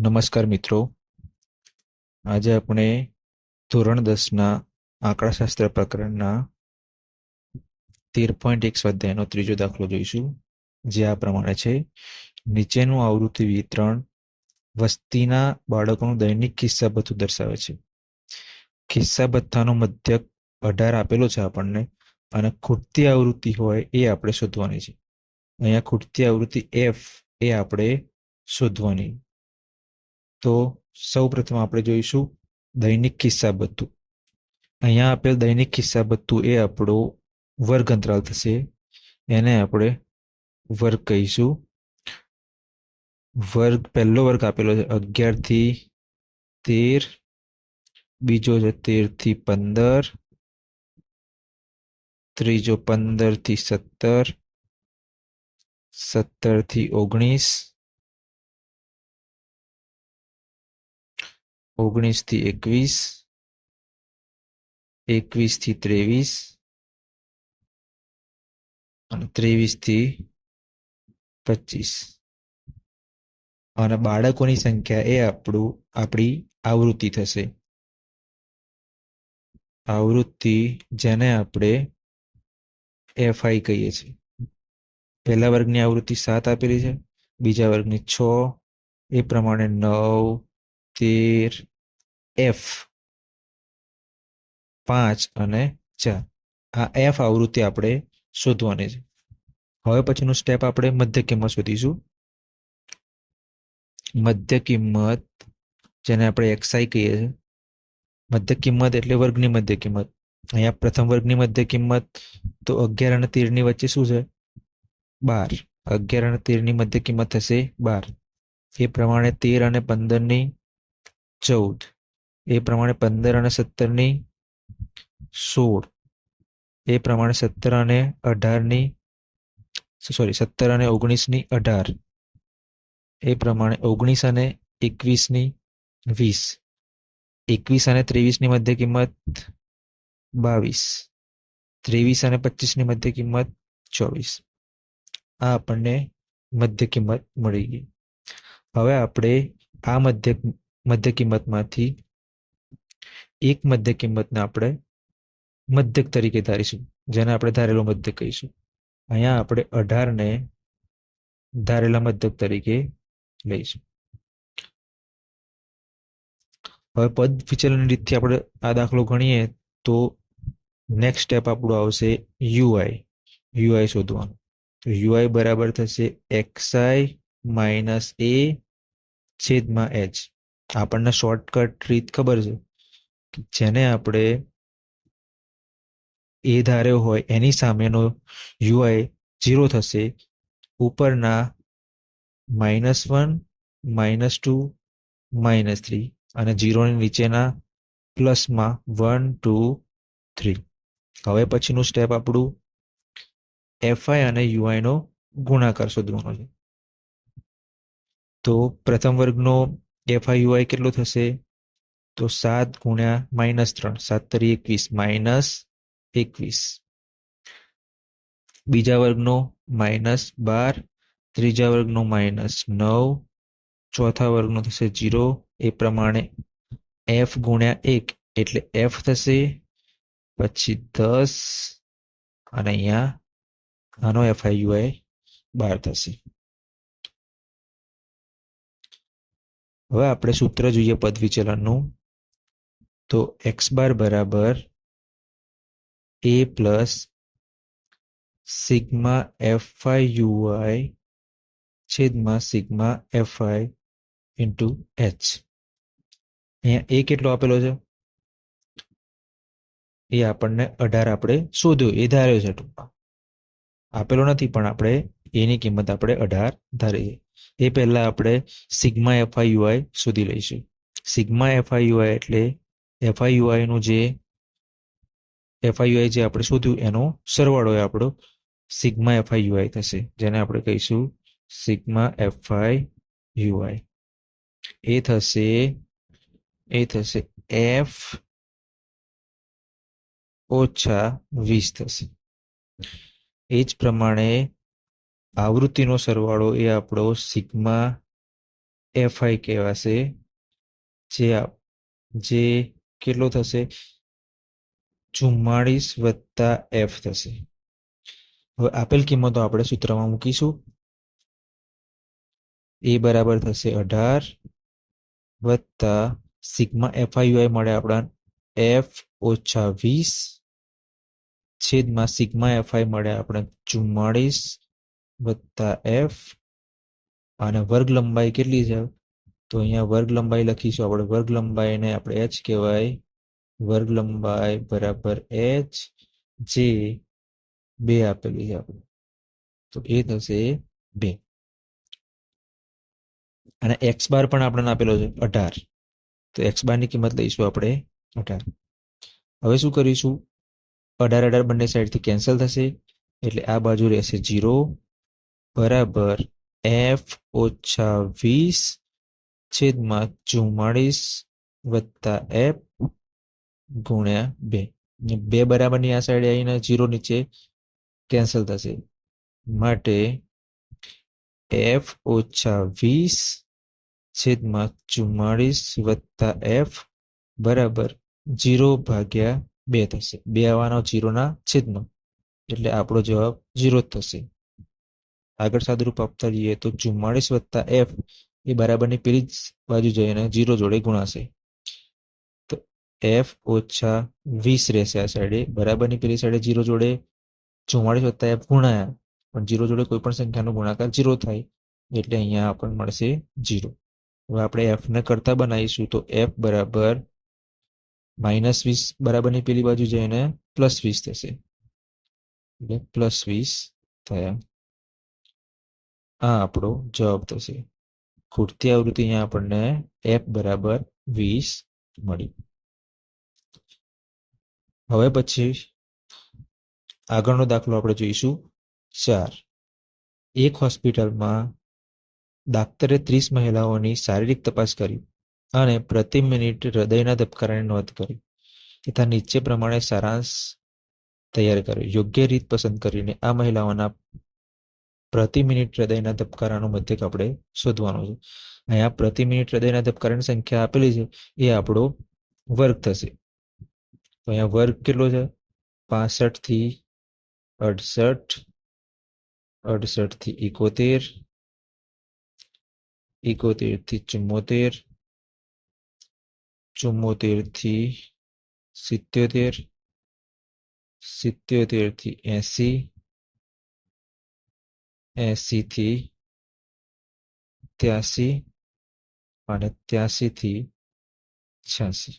નમસ્કાર મિત્રો. આજે આપણે ધોરણ દસના આંકડાશાસ્ત્ર પ્રકરણના તેર પોઈન્ટ એક સ્વાધ્યાયનો ત્રીજો દાખલો જોઈશું, જે આ પ્રમાણે છે. નીચેનું આવૃત્તિ વિતરણ વસ્તીના બાળકોનું દૈનિક ખિસ્સા દર્શાવે છે. ખિસ્સા ભથ્થાનો મધ્યક અઢાર આપેલો છે આપણને, અને ખૂટતી આવૃત્તિ હોય એ આપણે શોધવાની છે. અહીંયા ખૂટતી આવૃત્તિ એફ એ આપણે શોધવાની તો સૌ પ્રથમ આપણે જોઈશું દૈનિક ખિસ્સા બધું. અહીંયા આપેલ દૈનિક ખિસ્સા બધું એ આપણો વર્ગ અંતરાલ થશે. એને આપણે વર્ગ કહીશું. વર્ગ, પહેલો વર્ગ આપેલો છે અગિયારથી તેર, બીજો છે તેરથી પંદર, ત્રીજો પંદરથી સત્તર સત્તરથી ઓગણીસ ઓગણીસથી એકવીસ એકવીસથી ત્રેવીસ અને ત્રેવીસથી પચીસ. અને બાળકોની સંખ્યા એ આપણું, આપણી આવૃત્તિ થશે. આવૃત્તિ જેને આપણે એફઆઈ કહીએ છીએ. પહેલા વર્ગની આવૃત્તિ સાત આપેલી છે, બીજા વર્ગની છ, એ પ્રમાણે નવ તેર એફ પાંચ અને ચાર. આ એફ આવૃત્તિ આપણે શોધવાની છે. હવે પછીનું સ્ટેપ આપણે મધ્ય કિંમત શોધીશું. મધ્ય કિંમત, જેને આપણે એક્સઆઈ કહીએ છીએ. મધ્ય કિંમત એટલે વર્ગની મધ્ય કિંમત. અહીંયા પ્રથમ વર્ગની મધ્ય કિંમત તો અગિયાર અને તેરની વચ્ચે શું છે? બાર. અગિયાર અને તેરની મધ્ય કિંમત થશે બાર. એ પ્રમાણે તેર અને પંદરની ચૌદ. એ પ્રમાણે પંદર અને સત્તરની સોળ. એ પ્રમાણે સત્તર અને અઢારની સોરી સત્તર અને ઓગણીસની અઢાર. એ પ્રમાણે ઓગણીસ અને એકવીસની વીસ. એકવીસ અને ત્રેવીસની મધ્ય કિંમત બાવીસ. ત્રેવીસ અને પચીસની મધ્ય કિંમત ચોવીસ. આ આપણને મધ્ય કિંમત મળી ગઈ. હવે આપણે આ મધ્ય મધ્ય કિંમતમાંથી એક મધ્ય કિંમતને આપણે મધ્યક તરીકે ધારીશું, જેને આપણે ધારેલો મધ્યક કહીશું. અહીંયા આપણે અઢારને ધારેલા મધ્યક તરીકે લઈશું. હવે પદ વિચલનની રીતથી આપણે આ દાખલો ગણીએ તો નેક્સ્ટ સ્ટેપ આપણું આવશે યુઆઈ યુઆઈ શોધવાનું. તો યુઆઈ બરાબર થશે એક્સઆઈ માઇનસ એ છેદમાં એચ આપણને શોર્ટકટ રીત ખબર છે? જેને આપણે એ ધાર્યો હોય, એની સામેનો યુઆઈ ઝીરો થશે, ઉપરના minus one minus two minus three અને ઝીરોની નીચેના પ્લસમાં વન ટુ થ્રી હવે પછીનું સ્ટેપ આપણું એફઆઈ અને યુઆઈનો ગુણાકાર શોધવાનો છે. તો પ્રથમ વર્ગનો એફઆઈ કેટલું કેટલો થશે? તો સાત ગુણ્યા માઇનસ ત્રણ. સાત તરી એકવીસ. માઇનસ એકવીસ. બીજા વર્ગનો માઇનસ બાર. ત્રીજા વર્ગનો માઇનસ નવ. ચોથા વર્ગનો થશે જીરો એ પ્રમાણે એફ ગુણ્યા એક. એટલે એફ થશે પછી દસ. અને અહીંયા આનો એફઆઈયુઆઈ બાર થશે. હવે આપણે સૂત્ર જોઈએ પદ વિચલનનું. તો એક્સ બાર બરાબર A plus sigma F I U I છેદમાં sigma F I into H. અહીંયા એ કેટલો આપેલો છે? એ આપણને અઢાર આપણે શોધ્યો. એ ધાર્યો છે ટૂંકમાં. આપેલો નથી, પણ આપણે એની કિંમત આપણે અઢાર ધારી છે એ પહેલાં આપણે સિગ્મા એફઆઈયુઆઈ શોધી લઈશું. સિગ્મા એફઆઈયુઆઈ એટલે એફઆઈયુઆઈનું જે એફઆઈયુઆઈ જે આપણે શોધ્યું એનો સરવાળો એ આપણો સિગ્મા એફઆઈ યુઆઈ થશે, જેને આપણે કહીશું સિગ્મા એફઆઈ યુઆઈ. એ થશે એ થશે એફ ઓછા વીસ થશે. એ જ પ્રમાણે આવૃત્તિનો સરવાળો એ આપણો સિગ્મા એફઆઈ કહેવાશે. જે જે કેટલો થશે? ચુમ્માળીસ વત્તા એફ થશે. હવે આપેલ કિંમતો આપણે સૂત્રમાં મૂકીશું. એ બરાબર થશે અઢાર વત્તા સિગ્મા એફઆઈયુઆઈ મળે આપણા એફ ઓછા વીસ છેદમાં સિગ્મા એફઆઈ મળે આપણે ચુમ્માળીસ વત્તા એફ અને વર્ગ લંબાઈ કેટલી છે? તો અહીંયા વર્ગ લંબાઈ લખીશું આપણે. વર્ગ લંબાઈને આપણે એચ કહેવાય. વર્ગ લંબાઈ બરાબર એચ જે બે આપેલી છે આપણે. તો એ થશે બે. અને એક્સ બાર પણ આપણને આપેલો છે અઢાર. તો એક્સ બારની કિંમત લઈશું આપણે અઢાર. હવે શું કરીશું? અઢાર અઢાર બંને સાઈડથી કેન્સલ થશે. એટલે આ બાજુ રહેશે જીરો બરાબર એફ ઓછા વીસ છેદમાં ચુમ્માળીસ વત્તા એફ ગુણ્યા બે. બે બરાબરની આ સાઈડે આવીને જીરો નીચે કેન્સલ થશે. માટે એફ ઓછા વીસ છેદમાં ચુમ્માળીસ વત્તા એફ બરાબર જીરો ભાગ્યા બે થશે. બે આવવાનો જીરોના છેદમાં. એટલે આપણો જવાબ જીરો થશે. આગળ સાદુરૂપ આપતા જઈએ તો ચુમ્માળીસ વત્તા એફ એ બરાબરની પેલી જ બાજુ જઈને જીરો જોડે ગુણાશે. તો એફ ઓછા વીસ રહેશે આ સાઈડે બરાબરની પેલી સાઈડે જીરો જોડે ચુમ્માળીસ વત્તા એફ ગુણાયા. પણ જીરો જોડે કોઈ પણ સંખ્યાનો ગુણાકાર જીરો થાય. એટલે અહીંયા આપણને મળશે જીરો હવે આપણે એફને કરતા બનાવીશું તો એફ બરાબર માઇનસ વીસ બરાબરની પેલી બાજુ જઈને પ્લસ વીસ થશે. એટલે પ્લસ વીસ થયા. આ આપણો જવાબ થશે. ખૂટતી આવૃત્તિ અહીંયા આપણને એફ બરાબર વીસ મળી. હવે પછી આગળનો દાખલો આપણે જોઈશું. ચાર. એક હોસ્પિટલમાં ડાક્ટરે ત્રીસ મહિલાઓની શારીરિક તપાસ કરી અને પ્રતિ મિનિટ હૃદયના ધબકારાની નોંધ કરી. તથા નીચે પ્રમાણે સારાંશ તૈયાર કર્યો. યોગ્ય રીત પસંદ કરીને આ મહિલાઓના પ્રતિ મિનિટ હૃદયના ધબકારાનું મધ્યક આપણે શોધવાનું છે. અહીંયા પ્રતિ મિનિટ હૃદયના ધબકારાની સંખ્યા આપેલી છે, એ આપણો વર્ગ થશે. તો અહીંયા વર્ગ કેટલો છે? પાસઠથી અડસઠ અડસઠથી એકોતેર એકોતેરથી ચુમ્મોતેર ચુમ્મોતેરથી સિત્યોતેર સિત્યોતેરથી એસી એસી થી ત્યાસી અને ત્યાસી થી છ્યાસી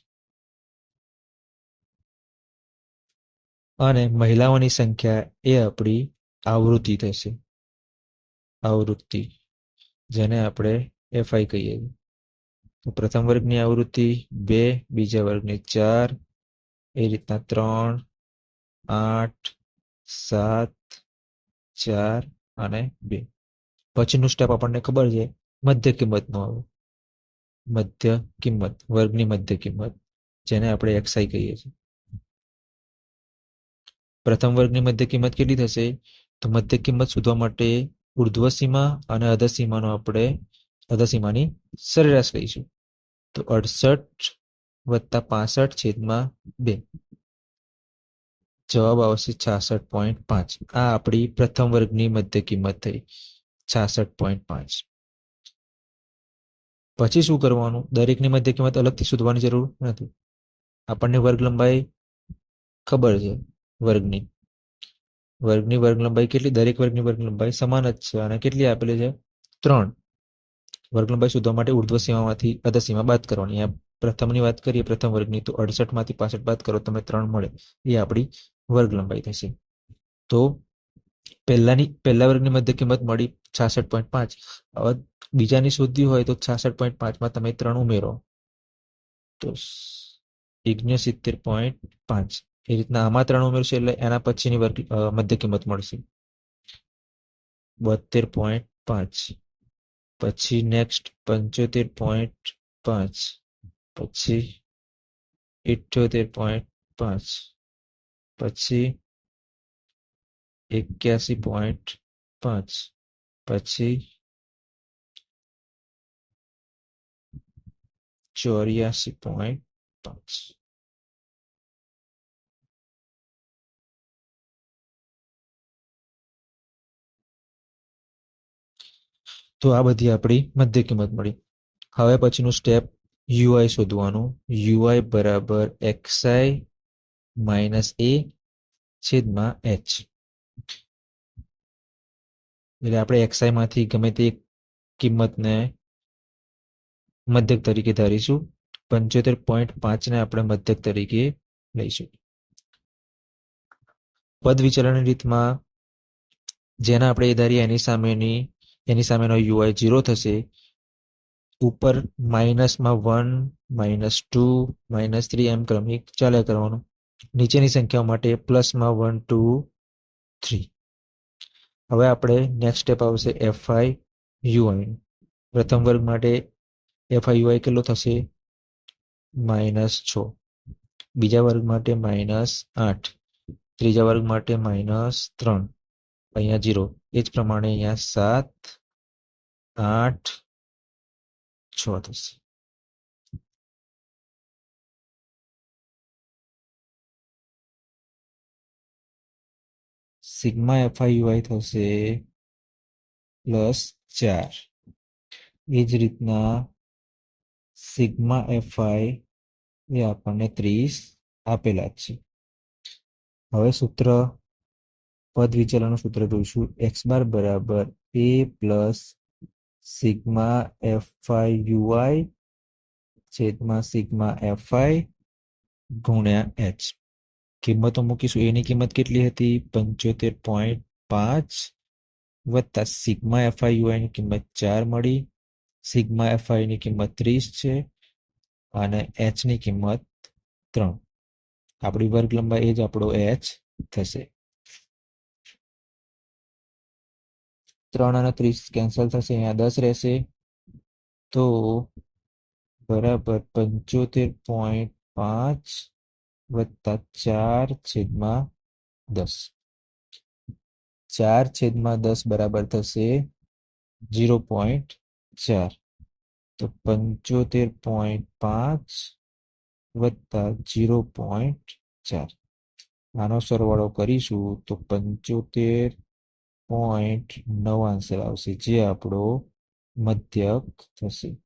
અને મહિલાઓની સંખ્યા એ આપણી આવૃત્તિ થશે. આવૃત્તિ, જેને આપણે એફઆઈ કહીએ તો પ્રથમ વર્ગની આવૃત્તિ બે, બીજા વર્ગની ચાર, એ રીતના ત્રણ, આઠ, સાત, ચાર અને બે. પછીનું સ્ટેપ આપણને ખબર છે, મધ્ય કિંમતનું આવે. મધ્ય કિંમત, વર્ગની મધ્ય કિંમત, જેને આપણે એક્સઆઈ કહીએ છીએ. પ્રથમ વર્ગની મધ્ય કિંમત કેટલી થશે? તો મધ્ય કિંમત શોધવા માટે ઉર્ધ્વ સીમા અને અધસીમાનો આપણે, અધસીમાની સરેરાશ લઈશું. તો અડસઠ વત્તા પાસઠ છેદમાં બે. જવાબ આવશે છાસઠ પોઈન્ટ પાંચ. આ આપણી પ્રથમ વર્ગની મધ્ય કિંમત થઈ. છાસઠ પોઈન્ટ પાંચ. પછી શું કરવાનું? દરેકની મધ્ય કિંમત અલગથી શોધવાની જરૂર નથી. આપણને વર્ગ લંબાઈ ખબર છે, વર્ગની. વર્ગની વર્ગ લંબાઈ કેટલી? દરેક વર્ગની વર્ગ લંબાઈ સમાન જ છે અને કેટલી આપેલી છે? ત્રણ. વર્ગ લંબાઈ શોધવા માટે ઉર્ધ્વ સીમામાંથી અધ સીમા બાદ કરવાની. પ્રથમની વાત કરીએ, પ્રથમ વર્ગની, તો અડસઠમાંથી પાસઠ બાદ કરો, તમને ત્રણ મળે. એ આપણી વર્ગ લંબાઈ થશે. તો પહેલાની, પહેલા વર્ગની મધ્ય કિંમત મળી છાસઠ પોઈન્ટ પાંચ. હવે બીજાની શોધવી હોય તો છાસઠ પોઈન્ટ પાંચમાં તમે ત્રણ ઉમેરો. તો સિત્તેર પોઈન્ટ પાંચ. એ રીતના આમાં ત્રણ ઉમેરશે એટલે એના પછીની વર્ગ મધ્ય કિંમત મળશે. બોતેર પોઈન્ટ પાંચ. પછી નેક્સ્ટ પંચોતેર પોઈન્ટ પાંચ. પછી ઇઠ્યોતેર પોઈન્ટ પાંચ. પછી એક્યાસી પોઈન્ટ પાંચ. પછી ચોર્યાસી પોઈન્ટ પાંચ. તો આ બધી આપણી મધ્ય કિંમત મળી. હવે પછીનું સ્ટેપ યુઆઈ શોધવાનું. યુઆઈ બરાબર એક્સઆઈ માઇનસ એ છેદમાં એચ એટલે આપણે એક્સઆઈ માંથી ગમે તે કિંમતને મધ્યક તરીકે ધારીશું. પંચોતેર પોઈન્ટ પાંચને આપણે મધ્યક તરીકે લઈશું. પદ વિચલનની રીતમાં જેના આપણે એ ધારીએ એની સામેની, એની સામેનો યુઆઈ જીરો થશે. ઉપર માઇનસમાં one minus two minus three એમ ક્રમિક ચાલ્યા કરવાનું. નીચેની સંખ્યાઓ માટે પ્લસમાં વન ટુ થ્રી હવે આપણે નેક્સ્ટ સ્ટેપ આવશે એફઆઈ યુઆઈ પ્રથમ વર્ગ માટે એફઆઈ યુઆઈ કેટલો થશે? માઇનસ છ. બીજા વર્ગ માટે માઇનસ આઠ. ત્રીજા વર્ગ માટે માઇનસ ત્રણ. અહીંયા જીરો એ જ પ્રમાણે અહીંયા સાત, આઠ, છ થશે. Sigma F I U I થશે પ્લસ ચાર. એ જ રીતના સિગ્મા એફઆઈ એ આપણને ત્રીસ આપેલા છે. હવે સૂત્ર, પદ વિચલનનું સૂત્ર જોઈશું. એક્સ બાર બરાબર A plus sigma F I U I છેદમાં સિગ્મા એફઆઈ ગુણ્યા એચ કિંમતો મૂકીશું. એની કિંમત કેટલી હતી? પંચોતેર પોઈન્ટ પાંચ વત્તા સિગ્મા એફઆઈ યુઆઈની કિંમત ચાર મળી. સિગ્મા એફઆઈની કિંમત ત્રીસ છે અને એચની કિંમત ત્રણ. આપણી વર્ગ લંબાઈ એ જ આપણો એચ થશે. ત્રણ અને ત્રીસ કેન્સલ થશે, અહીંયા દસ રહેશે. તો બરાબર પંચોતેર પોઈન્ટ પાંચ વત્તા ચાર છેદમાં દસ. ચાર છેદમાં દસ બરાબર થશે જીરો પોઈન્ટ ચાર. તો પંચોતેર પોઈન્ટ પાંચ વત્તા જીરો પોઈન્ટ ચાર. આનો સરવાળો કરીશું તો પંચોતેર પોઈન્ટ નવ આન્સર આવશે. જે આપણો મધ્યક થશે.